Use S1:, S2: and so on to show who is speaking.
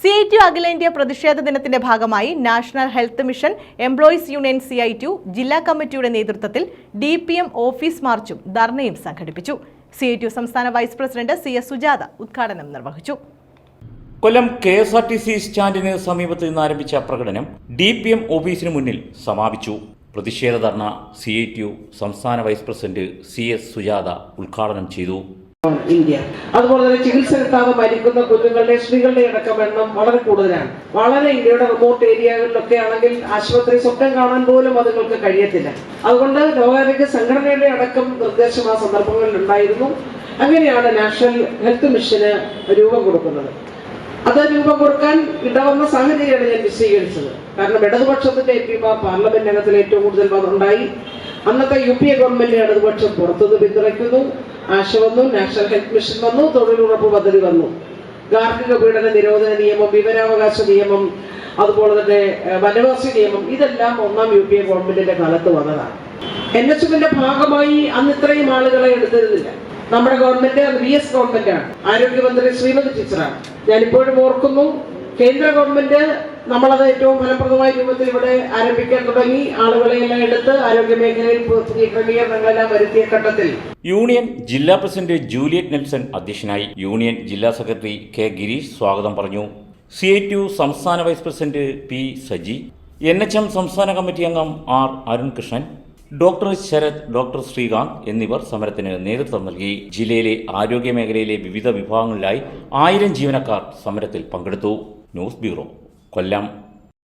S1: C I T അഖിലേന്ത്യാ പ്രതിഷേധ ദിനത്തിന്റെ ഭാഗമായി national health mission employees union C I T ജില്ലാ കമ്മിറ്റിയുടെ നേതൃത്വത്തിൽ ഡി പി എം ഓഫീസ് മാർച്ചും ധർണയും സംഘടിപ്പിച്ചു. സി ഐ ടി സംസ്ഥാന vice president C S Sujatha ഉദ്ഘാടനം നിർവഹിച്ചു.
S2: Kollam K S R T C സ്റ്റാൻഡിന് സമീപത്ത് നിന്ന് ആരംഭിച്ച പ്രകടനം ഡി പി എം ഓഫീസിന് മുന്നിൽ സമാപിച്ചു. പ്രതിഷേധ ധർണ സി ഐ ടി സംസ്ഥാന vice president C S Sujatha ഉദ്ഘാടനം ചെയ്തു.
S3: ഇന്ത്യ. അതുപോലെ തന്നെ ചികിത്സ കിട്ടാതെ മരിക്കുന്ന കുഞ്ഞുങ്ങളുടെ സ്ത്രീകളുടെ അടക്കം എണ്ണം വളരെ കൂടുതലാണ്. വളരെ ഇന്ത്യയുടെ റിമോട്ട് ഏരിയകളിലൊക്കെ ആണെങ്കിൽ ആശുപത്രി സ്വപ്നം കാണാൻ പോലും അതുങ്ങൾക്ക് കഴിയത്തില്ല. അതുകൊണ്ട് ലോകാരോഗ്യ സംഘടനയുടെ അടക്കം നിർദ്ദേശം ആ സന്ദർഭങ്ങളിൽ ഉണ്ടായിരുന്നു. അങ്ങനെയാണ് നാഷണൽ ഹെൽത്ത് മിഷന് രൂപം കൊടുക്കുന്നത്. അത് രൂപം കൊടുക്കാൻ ഇടവന്ന സാഹചര്യമാണ് ഞാൻ വിശദീകരിച്ചത്. കാരണം ഇടതുപക്ഷത്തിന്റെ എം പിമാർ പാർലമെന്റിനകത്തിൽ ഏറ്റവും കൂടുതൽ ഉണ്ടായി. അന്നത്തെ യു പി എ ഗവൺമെന്റ് ഇടതുപക്ഷം പുറത്തുനിന്ന് പിന്തുണയ്ക്കുന്നു. ആശ വന്നു നാഷണൽ ഹെൽത്ത് മിഷൻ വന്നു തൊഴിലുറപ്പ് പദ്ധതി വന്നു. ഗാർഹിക പീഡന നിരോധന നിയമം വിവരാവകാശ നിയമം അതുപോലെ തന്നെ വനവാസി നിയമം ഇതെല്ലാം ഒന്നാം യു പി എ ഗവൺമെന്റിന്റെ കാലത്ത് വന്നതാണ്. എൻ എച്ച് എമ്മിന്റെ ഭാഗമായി അന്ന് ഇത്രയും ആളുകളെ എടുത്തിരുന്നില്ല. നമ്മുടെ ഗവൺമെന്റ് വി എസ് ഗവൺമെന്റ് ആണ് ആരോഗ്യമന്ത്രി ശ്രീമതി ടീച്ചറാണ്. ഞാൻ ഇപ്പോഴും ഓർക്കുന്നു കേന്ദ്ര ഗവൺമെന്റ് നമ്മളത് ഏറ്റവും ഫലപ്രദമായ രൂപത്തിൽ ഇവിടെ ആരംഭിക്കാൻ തുടങ്ങി. ആളുകളെ എല്ലാം എടുത്ത് ആരോഗ്യ മേഖലയിൽ പുതിയ ക്രമീകരണങ്ങളെല്ലാം വരുത്തിയ ഘട്ടത്തിൽ.
S2: യൂണിയൻ ജില്ലാ പ്രസിഡന്റ് ജൂലിയറ്റ് നെൽസൺ അധ്യക്ഷനായി യൂണിയൻ ജില്ലാ സെക്രട്ടറി കെ ഗിരീഷ് സ്വാഗതം പറഞ്ഞു. സി ഐ ടി സംസ്ഥാന vice president P Saji N H M സംസ്ഥാന കമ്മിറ്റി അംഗം R Arunkrishnan doctor Sarath doctor Sreekanth എന്നിവർ സമരത്തിന് നേതൃത്വം നൽകി. ജില്ലയിലെ ആരോഗ്യ മേഖലയിലെ വിവിധ വിഭാഗങ്ങളിലായി ആയിരം ജീവനക്കാർ സമരത്തിൽ പങ്കെടുത്തു. News bureau. കൊല്ലം